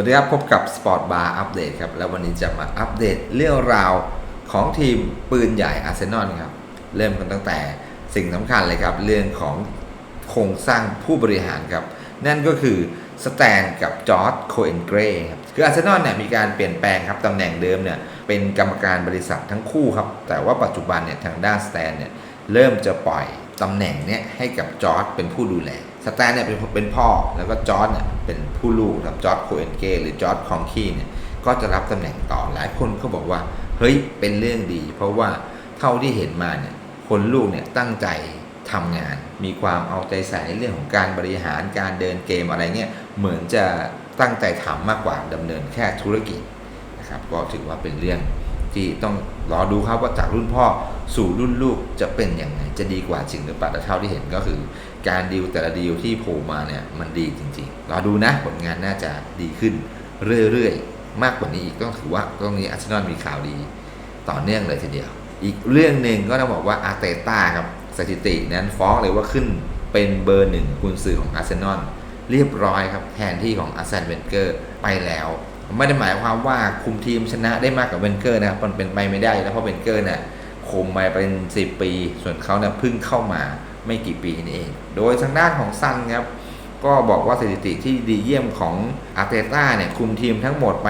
วัสดีครับ พบกับ Sport Bar Update ครับ แล้ววันนี้จะมาอัปเดตเรื่องราวของทีมปืนใหญ่อาร์เซนอลครับ เริ่มกันตั้งแต่สิ่งสำคัญเลยครับ เรื่องของโครงสร้างผู้บริหารครับ นั่นก็คือสแตนกับจอร์ดโคเอนเกรครับคืออาร์เซนอลเนี่ยมีการเปลี่ยนแปลงครับตำแหน่งเดิมเนี่ยเป็นกรรมการบริษัททั้งคู่ครับ แต่ว่าปัจจุบันเนี่ยทางด้านสแตนเนี่ยเริ่มจะปล่อยตำแหน่งเนี่ยให้กับจอร์ดเป็นผู้ดูแล สแตนเนี่ยเป็นเป็นพ่อแล้วก็จอร์ดเนี่ยเป็นผู้ลูกครับจอร์ดโคเอนเกหรือจอร์ดคองคีเนี่ยก็จะรับตำแหน่งต่อหลายคนก็บอกว่าเฮ้ยเป็นเรื่องดี เพราะว่าเท่าที่เห็นมาเนี่ยคนลูกเนี่ยตั้งใจทำงาน มีความเอาใจใส่ในเรื่องของการบริหารการเดินเกมอะไรเงี้ยเหมือนจะตั้งใจทำมากกว่าดำเนินแค่ธุรกิจนะครับก็ถือว่าเป็นเรื่องที่ต้อง รอดูครับว่าจากรุ่นพ่อสู่รุ่นลูกจะเป็นยังไงจะดีกว่าจริงหรือเปล่าแต่เท่าที่เห็นก็คือ การดีลแต่ละดีลที่โผล่มาเนี่ยมันดีจริงๆรอดูนะผลงานน่าจะดีขึ้นเรื่อยๆ มากกว่านี้อีกต้องถือว่าตรงนี้อาร์เซนอลมีข่าวดีต่อเนื่องเลยทีเดียว อีกเรื่องหนึ่งก็ต้องบอกว่าอาร์เตต้าครับสถิตินั้นฟ้องเลยว่าขึ้นเป็นเบอร์หนึ่งกุนซือของอาร์เซนอลเรียบร้อยครับแทนที่ของอาร์เซนเวนเกอร์ไปแล้ว ไม่ได้หมายความว่าคุมทีมชนะได้มากกว่าเวนเกอร์นะครับมันเป็นไปไม่ได้แล้วเพราะเวนเกอร์เนี่ยคุมมาเป็น10 ปี ส่วนเขาเนี่ยเพิ่งเข้ามาไม่กี่ปีนี่เอง โดยทางด้านของซันครับก็บอกว่าสถิติที่ดีเยี่ยมของอาร์เตต้าเนี่ยคุมทีมทั้งหมดไป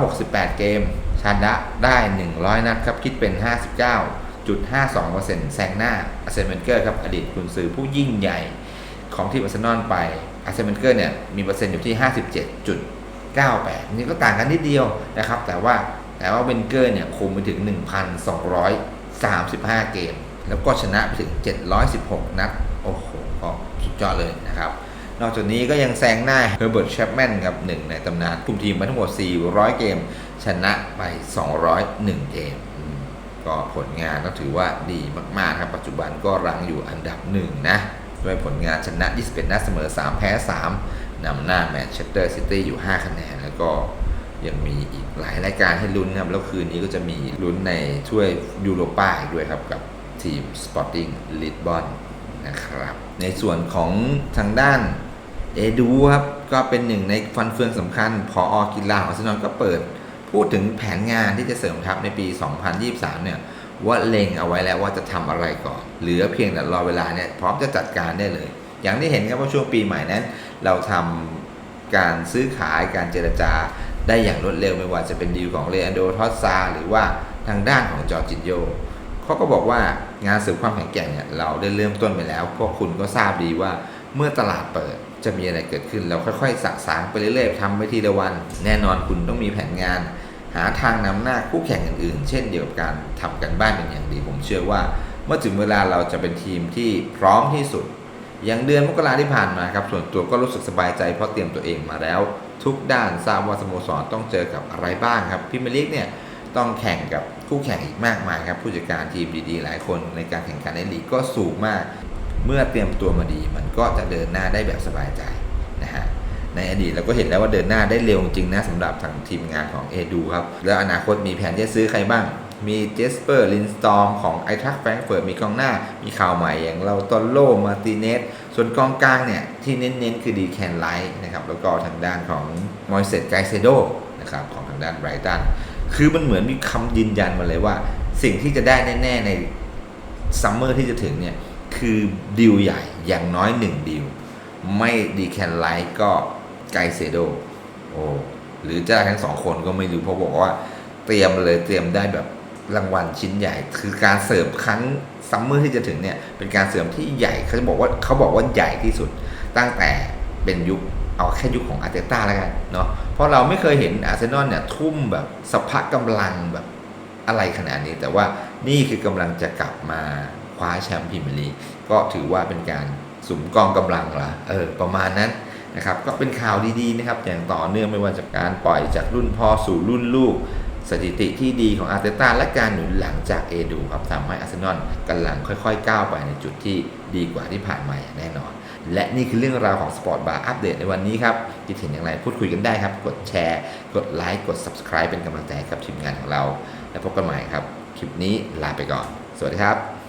168 เกม ชนะได้ 100 นัดครับ คิดเป็น 59.52%แซงหน้าอาร์เซนเวนเกอร์ครับ อดีตกุนซือผู้ยิ่งใหญ่ของทีมอาร์เซนอลไปอาร์เซนเวนเกอร์เนี่ยมีเปอร์เซ็นต์อยู่ที่ 98 นี่ก็ต่างกันนิดเดียวนะครับ แต่ว่าแต่ว่าเวนเกอร์เนี่ยคุมไปถึง 1,235 เกม แล้วก็ชนะไปถึง 716 นัด โอ้โหก็สุดยอดเลยนะครับ นอกจากนี้ก็ยังแซงหน้าเฮอร์เบิร์ตแชปแมนครับหนึ่งในตำนานคุมทีมมาทั้งหมด 400 เกม ชนะไป 201 เกมอืมก็ผลงานก็ถือว่าดีมากๆครับปัจจุบันก็รังอยู่อันดับหนึ่งนะด้วยผลงานชนะ 21 นัดเสมอ 3 แพ้ 3 นำหน้าแมนเชสเตอร์ซิตี้อยู่ 5 คะแนน แล้วก็ยังมีอีกหลายรายการให้ลุ้นครับ แล้วคืนนี้ก็จะมีลุ้นในถ้วยยูโรป้าอีกด้วยครับกับทีมสปอร์ติ้งลิสบอนนะครับ ในส่วนของทางด้านเอดูครับ ก็เป็นหนึ่งในฟันเฟืองสำคัญ พออกีฬาของอาร์เซนอลก็เปิด พูดถึงแผนงานที่จะเสริมทัพในปี 2023 เนี่ยว่าเล็งเอาไว้แล้วว่าจะทำอะไรก่อน เหลือเพียงแต่รอเวลาเนี่ยพร้อมจะจัดการได้เลย อย่างที่เห็นครับว่าช่วงปีใหม่นั้น เราทำการซื้อขายการเจรจาได้อย่างรวดเร็วไม่ว่าจะเป็นดีลของเลอันโดทอสซาหรือว่าทางด้านของจอร์จินโยเขาก็บอกว่างานสริมความแข็งแกร่งเนี่ยเราได้เริ่มต้นไปแล้ว พวกคุณก็ทราบดีว่าเมื่อตลาดเปิดจะมีอะไรเกิดขึ้น เราค่อยๆสะสางไปเรื่อยๆทำไปทีละวัน แน่นอนคุณต้องมีแผนงาน หาทางนำหน้าคู่แข่งอื่นๆ เช่นเดียวกับการทำกันบ้านเป็นอย่างดี ผมเชื่อว่า เมื่อถึงเวลาเราจะเป็นทีมที่พร้อมที่สุด อย่างเดือนมกราที่ผ่านมาครับส่วนตัวก็รู้สึกสบายใจเพราะเตรียมตัวเองมาแล้ว ทุกด้านทราบว่าสโมสรต้องเจอกับอะไรบ้างครับพิมลีกเนี่ยต้องแข่งกับคู่แข่งอีกมากมายครับผู้จัดการทีมดีๆ หลายคนในการแข่งขันในลีกก็สูงมาก เมื่อเตรียมตัวมาดี มันก็จะเดินหน้าได้แบบสบายใจนะฮะในอดีตเราก็เห็นแล้วว่าเดินหน้าได้เร็วจริงนะสำหรับทางทีมงานของเอดูครับแล้วอนาคตมีแผนจะซื้อใครบ้าง มีเจสเปอร์ลินสตอมของไอทักแฟรงเฟิร์ตมีกองหน้า มีข่าวใหม่อย่างเราตอนโลมาติเนส ส่วนกองกลางเนี่ย ที่เน้นๆ คือดีแคนไลท์นะครับ แล้วก็ทางด้านของมอยเซตไกเซโดนะครับ ของทางด้านไบรตัน คือมันเหมือนมีคำยืนยันมาเลยว่า สิ่งที่จะได้แน่ ๆ ในซัมเมอร์ที่จะถึงเนี่ย คือดีลใหญ่อย่างน้อยหนึ่งดีลไม่ดีแคนไลท์ก็ไกเซโดโอ้หรือจะทั้งสองคนก็ไม่รู้เพราะบอกว่าเตรียมเลยเตรียมได้แบบ รางวัลชิ้นใหญ่ คือการเสริมครั้งซัมเมอร์ที่จะถึงเนี่ยเป็นการเสริมที่ใหญ่เขาจะบอกว่าเขาบอกว่าใหญ่ที่สุดตั้งแต่เป็นยุคเอาแค่ยุคของอาร์เตต้าแล้วกันเนาะเพราะเราไม่เคยเห็นอาร์เซนอลเนี่ยทุ่มแบบสภากำลังแบบอะไรขนาดนี้ แต่ว่านี่คือกำลังจะกลับมาคว้าแชมป์พรีเมียร์ลีกก็ถือว่าเป็นการสุมกองกำลังละเออประมาณนั้นนะครับก็เป็นข่าวดีๆนะครับอย่างต่อเนื่องไม่ว่าจากการปล่อยจากรุ่นพ่อสู่รุ่นลูก สถิติที่ดีของอาร์เตต้าและการหนุนหลังจากเอดูครับทำให้อาร์เซนอลกำลังค่อยๆ ก้าวไปในจุดที่ดีกว่าที่ผ่านมาอย่างแน่นอน และนี่คือเรื่องราวของสปอร์ตบาร์อัปเดตในวันนี้ครับคิดเห็นอย่างไรพูดคุยกันได้ครับ กดแชร์ กดไลค์กด Subscribe เป็นกำลังใจกับทีมงานของเรา และพบกันใหม่ครับ คลิปนี้ลาไปก่อน สวัสดีครับ